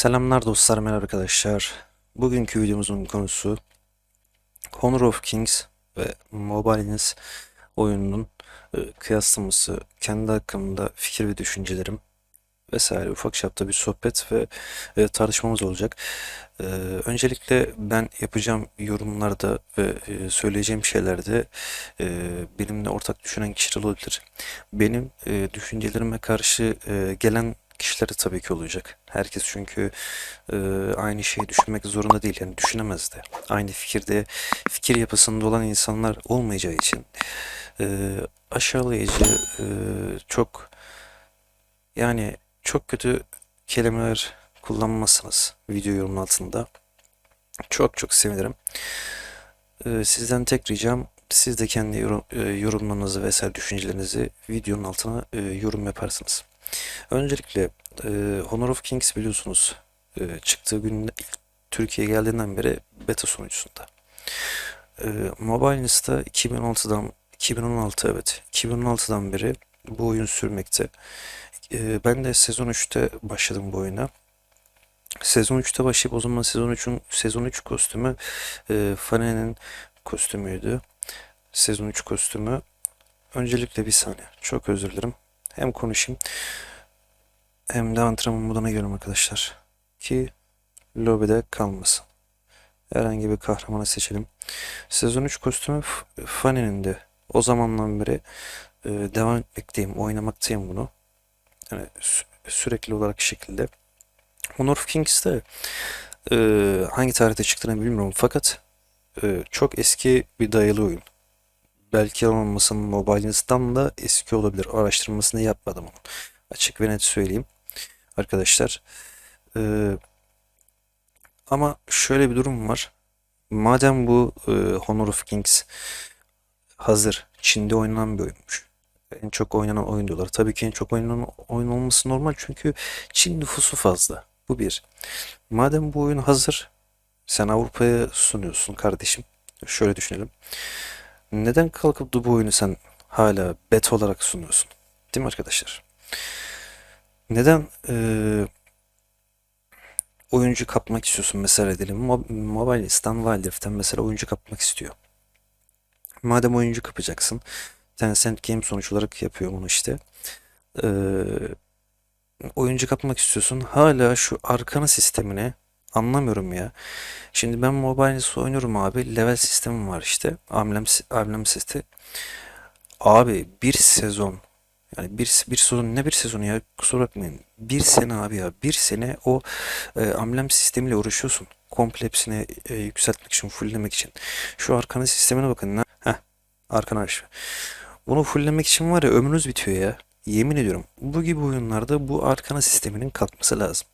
Selamlar dostlar, merhaba arkadaşlar. Bugünkü videomuzun konusu Honor of Kings ve Mobile'iniz oyununun e, kıyaslaması, kendi hakkında fikir ve düşüncelerim vesaire ufak çapta bir sohbet ve e, tartışmamız olacak. E, öncelikle ben yapacağım yorumlarda ve söyleyeceğim şeylerde benimle ortak düşünen kişiler olabilir. Benim düşüncelerime karşı gelen kişileri tabii ki olacak. Herkes çünkü e, aynı şeyi düşünmek zorunda değil. Yani düşünemez de. Aynı fikirde, fikir yapısında olan insanlar olmayacağı için e, aşağılayıcı, e, çok yani çok kötü kelimeler kullanmazsınız video yorumun altında. Çok çok sevinirim. E, sizden tek ricam siz de kendi yorum, e, yorumlarınızı vesaire düşüncelerinizi videonun altına e, yorum yaparsınız. Öncelikle e, Honor of Kings biliyorsunuz e, çıktığı gün Türkiye'ye geldiğinden beri beta sunucusunda. E, Mobile Nest'ta 2016'dan 2016 evet 2016'dan beri bu oyun sürmekte. E, ben de sezon 3'te başladım bu oyuna. Sezon 3'te başlayıp o zaman sezon 3'ün sezon 3 kostümü e, Fane'nin kostümüydü. Sezon 3 kostümü. Öncelikle bir saniye. Çok özür dilerim. Hem konuşayım hem de antrenman moduna giriyorum arkadaşlar. Ki lobide kalmasın. Herhangi bir kahramanı seçelim. Sezon 3 kostümü Fanny'nin de o zamandan beri e, devam etmekteyim, oynamaktayım bunu. Yani sü- sürekli olarak şekilde. Honor of Kings'te e, hangi tarihte çıktığını bilmiyorum fakat e, çok eski bir dayalı oyun. Belki olmasın Mobile'ınızdan da eski olabilir. Araştırmasını yapmadım. Açık ve net söyleyeyim arkadaşlar. Ee, ama şöyle bir durum var. Madem bu e, Honor of Kings hazır Çin'de oynanan bir oyunmuş. En çok oynanan oyun diyorlar. Tabii ki en çok oynanan oyun olması normal çünkü Çin nüfusu fazla. Bu bir. Madem bu oyun hazır, sen Avrupa'ya sunuyorsun kardeşim. Şöyle düşünelim. Neden kalkıp da bu oyunu sen hala beta olarak sunuyorsun? Değil mi arkadaşlar? Neden eee, oyuncu kapmak istiyorsun mesela edelim. Mob Mobile Legends, Wild Rift'ten mesela oyuncu kapmak istiyor. Madem oyuncu kapacaksın, Tencent Game sonuç olarak yapıyor bunu işte. Eee, oyuncu kapmak istiyorsun. Hala şu arkana sistemine anlamıyorum ya. Şimdi ben Mobile Legends oynuyorum abi. Level sistemim var işte. Amblem, amblem seti. Abi bir sezon yani bir, bir sezon ne bir sezonu ya kusura bakmayın. Bir sene abi ya bir sene o e, amblem sistemiyle uğraşıyorsun. Komple hepsini e, yükseltmek için, fulllemek için. Şu arkana sistemine bakın. Ne? Heh, arkana arşivi. Bunu fulllemek için var ya ömrünüz bitiyor ya. Yemin ediyorum. Bu gibi oyunlarda bu arkana sisteminin kalkması lazım.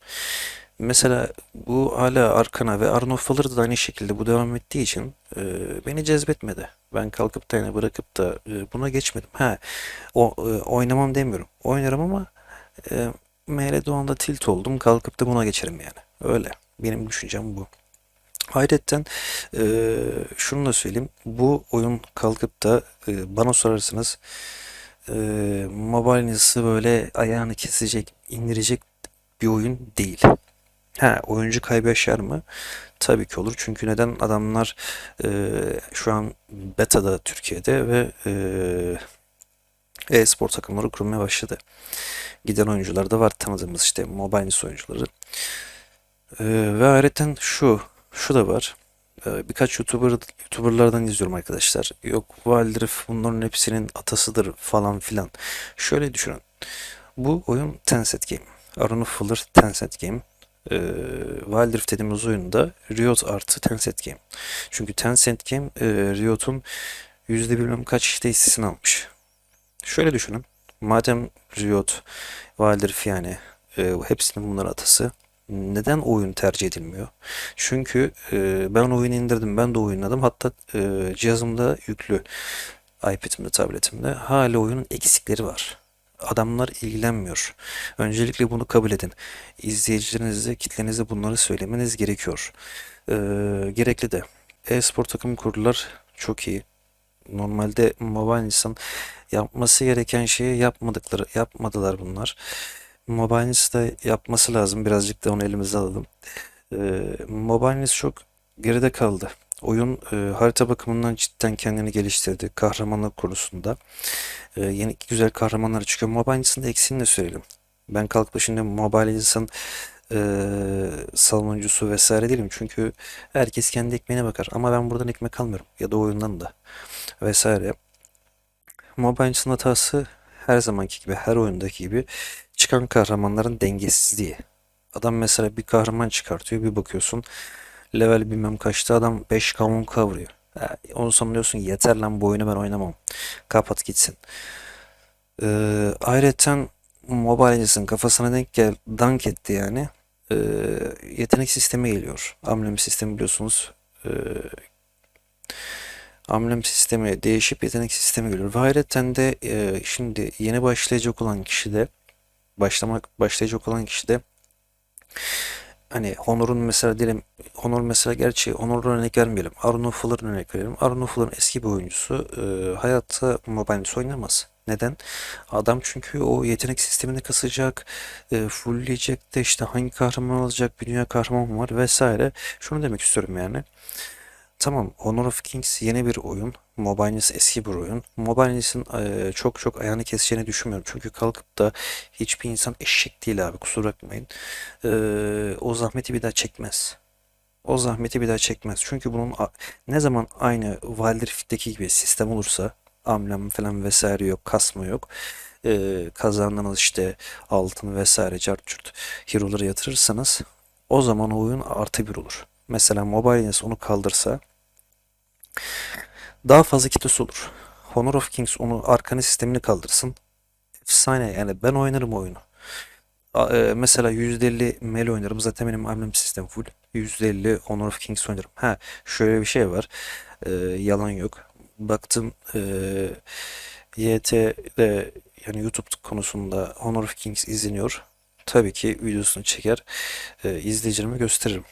Mesela bu hala Arkana ve Arnold Valor da aynı şekilde bu devam ettiği için e, beni cezbetmedi. Ben kalkıp da yani bırakıp da e, buna geçmedim. Ha, o e, oynamam demiyorum. Oynarım ama e, ML Doğan'da tilt oldum. Kalkıp da buna geçerim yani. Öyle. Benim düşüncem bu. Hayretten e, şunu da söyleyeyim. Bu oyun kalkıp da e, bana sorarsanız e, mobiliniz'i böyle ayağını kesecek, indirecek bir oyun değil. Ha, oyuncu kaybı yaşar mı? Tabii ki olur. Çünkü neden adamlar e, şu an beta'da Türkiye'de ve e, e-spor takımları kurmaya başladı. Giden oyuncular da var tanıdığımız işte mobile oyuncuları. E, ve ayrıca şu şu da var. E, birkaç YouTuber YouTuber'lardan izliyorum arkadaşlar. Yok Wildrift bunların hepsinin atasıdır falan filan. Şöyle düşünün. Bu oyun Tencent Game. Aaron Fuller Tencent Game e, Wild Rift dediğimiz oyunda Riot artı Tencent Game. Çünkü Tencent Game e, Riot'un yüzde bilmem kaç işte hissesini almış. Şöyle düşünün. Madem Riot, Wild Rift yani e, hepsinin bunlar atası. Neden oyun tercih edilmiyor? Çünkü e, ben oyunu indirdim, ben de oynadım. Hatta e, cihazımda yüklü, iPad'imde, tabletimde hala oyunun eksikleri var adamlar ilgilenmiyor. Öncelikle bunu kabul edin. İzleyicilerinize, kitlenize bunları söylemeniz gerekiyor. Ee, gerekli de. E-spor takım kurdular. Çok iyi. Normalde mobile insan yapması gereken şeyi yapmadıkları, yapmadılar bunlar. Mobile'niz de yapması lazım. Birazcık da onu elimize alalım. E, Mobile'niz çok geride kaldı. Oyun e, harita bakımından cidden kendini geliştirdi. Kahramanlık konusunda. E, yeni güzel kahramanlar çıkıyor. Mobile'nin de eksiğini de söyleyelim. Ben kalkıp şimdi Mobile Legends'ın e, savunucusu vesaire değilim. Çünkü herkes kendi ekmeğine bakar. Ama ben buradan ekmek almıyorum. Ya da oyundan da vesaire. Mobile Legends'ın hatası her zamanki gibi, her oyundaki gibi çıkan kahramanların dengesizliği. Adam mesela bir kahraman çıkartıyor, bir bakıyorsun level bilmem kaçta adam 5 kavun kavuruyor. Onu sonra diyorsun yeter lan bu oyunu ben oynamam. Kapat gitsin. Ee, ayrıca Mobile kafasına denk gel, dank etti yani. Ee, yetenek sistemi geliyor. Amblem sistemi biliyorsunuz. Ee, amblem sistemi değişip yetenek sistemi geliyor. Ve ayrıca de e, şimdi yeni başlayacak olan kişi de başlamak başlayacak olan kişi de hani Honor'un mesela diyelim Honor mesela gerçi Honor'dan örnek vermeyelim. Arno Fuller'dan örnek verelim. Arno Fuller eski bir oyuncusu. E, hayatta Mobile oynamaz. Neden? Adam çünkü o yetenek sistemini kasacak, e, fullleyecek de işte hangi kahraman alacak, bir dünya kahraman var vesaire. Şunu demek istiyorum yani. Tamam, Honor of Kings yeni bir oyun. Mobile Legends eski bir oyun. Mobile Legends'in e, çok çok ayağını keseceğini düşünmüyorum. Çünkü kalkıp da hiçbir insan eşek değil abi kusura bakmayın. E, o zahmeti bir daha çekmez. O zahmeti bir daha çekmez. Çünkü bunun ne zaman aynı Wild Rift'teki gibi sistem olursa amblem falan vesaire yok, kasma yok. E, kazandığınız işte altın vesaire cart curt hero'ları yatırırsanız o zaman o oyun artı bir olur. Mesela Mobile Legends onu kaldırsa daha fazla kitlesi olur. Honor of Kings onu arkana sistemini kaldırsın. Efsane yani ben oynarım oyunu. A- e, mesela %50 Mel oynarım. Zaten benim emblem sistem full. %50 Honor of Kings oynarım. Ha şöyle bir şey var. E, yalan yok. Baktım e, YT'de yani YouTube konusunda Honor of Kings izleniyor. Tabii ki videosunu çeker. E, izleyicilerime gösteririm.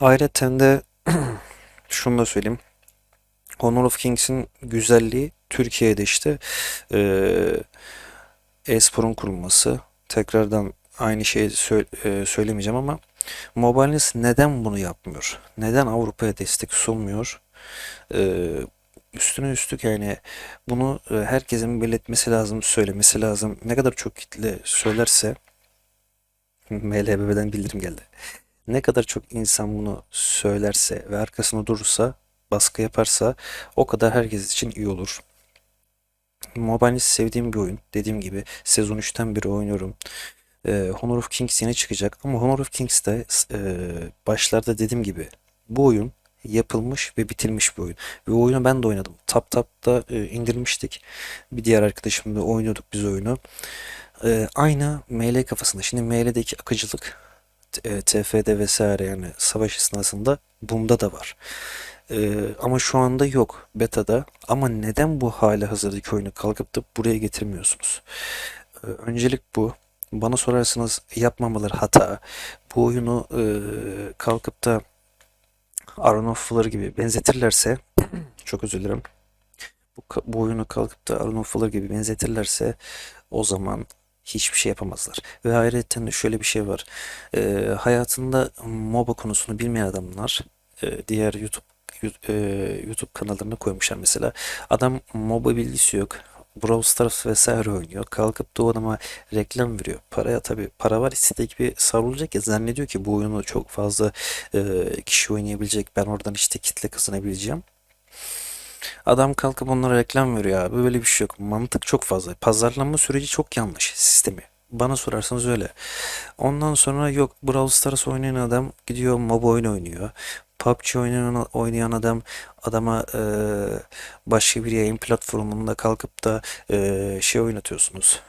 Ayrıca de şunu da söyleyeyim. Honor of Kings'in güzelliği Türkiye'de işte e-sporun kurulması. Tekrardan aynı şeyi sö- e, söylemeyeceğim ama Mobiles neden bunu yapmıyor? Neden Avrupa'ya destek sunmuyor? Eee üstüne üstlük yani bunu herkesin belirtmesi lazım, söylemesi lazım. Ne kadar çok kitle söylerse MLB'den bildirim geldi. Ne kadar çok insan bunu söylerse ve arkasında durursa, baskı yaparsa o kadar herkes için iyi olur. Mobile sevdiğim bir oyun. Dediğim gibi sezon 3'ten beri oynuyorum. Ee, Honor of Kings yine çıkacak ama Honor of Kings'te e, başlarda dediğim gibi bu oyun yapılmış ve bitilmiş bir oyun. Ve oyunu ben de oynadım. Tap Tap'ta e, indirmiştik. Bir diğer arkadaşımla oynuyorduk biz oyunu. E, aynı ML kafasında. Şimdi ML'deki akıcılık e, TF'de vesaire yani savaş esnasında bunda da var. E, ama şu anda yok beta'da. Ama neden bu hali hazırdaki oyunu kalkıp da buraya getirmiyorsunuz? E, öncelik bu. Bana sorarsanız yapmamaları hata. Bu oyunu e, kalkıp da Iron of Flair gibi benzetirlerse çok özür dilerim. Bu, bu oyunu kalkıp da Iron of Flair gibi benzetirlerse o zaman hiçbir şey yapamazlar. Ve ayrıca şöyle bir şey var. Ee, hayatında MOBA konusunu bilmeyen adamlar e, diğer YouTube e, YouTube kanallarına koymuşlar mesela. Adam MOBA bilgisi yok. Brawl Stars vesaire oynuyor. Kalkıp da o adama reklam veriyor. Paraya tabii para var istediği gibi savrulacak ya zannediyor ki bu oyunu çok fazla e, kişi oynayabilecek. Ben oradan işte kitle kazanabileceğim. Adam kalkıp onlara reklam veriyor abi. Böyle bir şey yok. Mantık çok fazla. Pazarlama süreci çok yanlış sistemi. Bana sorarsanız öyle. Ondan sonra yok Brawl Stars oynayan adam gidiyor MOBA oyun oynuyor. PUBG oynayan, oynayan adam adama e, başka bir yayın platformunda kalkıp da e, şey oynatıyorsunuz.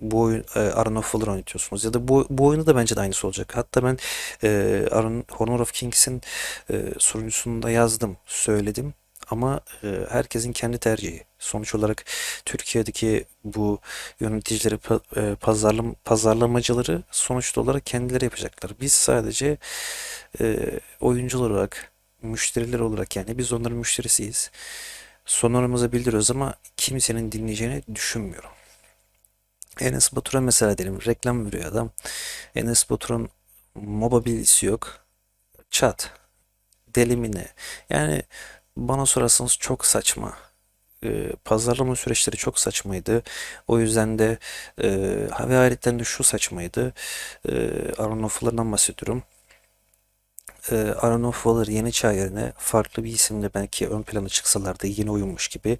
Bu oyun e, Arena of Valor oynatıyorsunuz. Ya da bu, bu oyunda da bence de aynısı olacak. Hatta ben e, Aron- Honor of Kings'in e, sunucusunda yazdım, söyledim. Ama e, herkesin kendi tercihi. Sonuç olarak Türkiye'deki bu yöneticileri, e, pazarlam pazarlamacıları sonuçta olarak kendileri yapacaklar. Biz sadece e, oyuncular olarak, müşteriler olarak yani biz onların müşterisiyiz. Sonorumuza bildiriyoruz ama kimsenin dinleyeceğini düşünmüyorum. Enes Batur'a mesela diyelim reklam veriyor adam. Enes Batur'un MOBA yok. Çat. Deli mi ne? Yani bana sorarsanız çok saçma. Ee, pazarlama süreçleri çok saçmaydı. O yüzden de e, ve de şu saçmaydı. E, Aron Offer'larından bahsediyorum. E, Aron Offer yeni çağ yerine farklı bir isimle belki ön plana çıksalardı yeni oyunmuş gibi.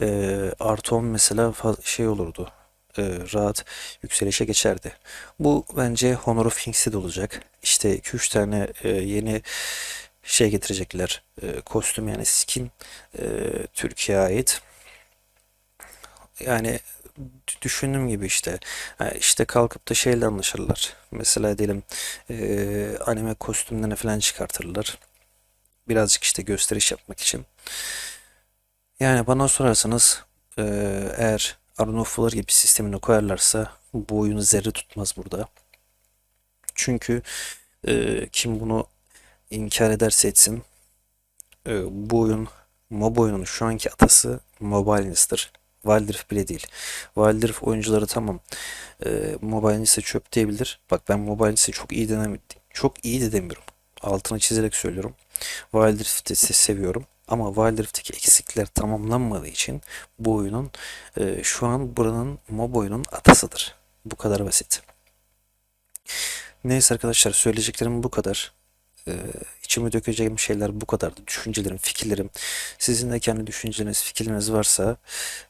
E, artı 10 mesela şey olurdu. E, rahat yükselişe geçerdi. Bu bence Honor of Kings'te de olacak. İşte 2-3 tane e, yeni şey getirecekler. E, kostüm yani skin e, Türkiye'ye ait. Yani düşündüğüm gibi işte ha, işte kalkıp da şeyle anlaşırlar. Mesela diyelim e, anime kostümlerini falan çıkartırlar. Birazcık işte gösteriş yapmak için. Yani bana sorarsanız e, eğer Valor gibi sistemini koyarlarsa bu oyunu zerre tutmaz burada. Çünkü e, kim bunu inkar ederse etsin e, bu oyun MOBA oyunun şu anki atası Mobileness'tır. Wild Rift bile değil. Wild Rift oyuncuları tamam e, Mobileness'e çöp diyebilir. Bak ben Mobileness'e çok iyi denem çok iyi de demiyorum. Altını çizerek söylüyorum. Wild Rift'i se- seviyorum. Ama Wild Rift'teki eksikler tamamlanmadığı için bu oyunun e, şu an buranın MOBA oyunun atasıdır. Bu kadar basit. Neyse arkadaşlar söyleyeceklerim bu kadar. İçime dökeceğim şeyler bu kadardı. Düşüncelerim, fikirlerim. Sizin de kendi düşünceleriniz, fikirleriniz varsa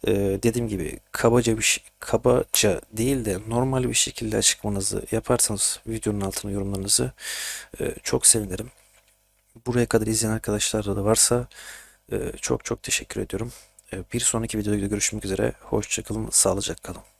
e, dediğim gibi kabaca bir şey, kabaca değil de normal bir şekilde açıklamanızı yaparsanız videonun altına yorumlarınızı e, çok sevinirim. Buraya kadar izleyen arkadaşlar da varsa e, çok çok teşekkür ediyorum. E, bir sonraki videoda görüşmek üzere. Hoşçakalın, sağlıcakla kalın.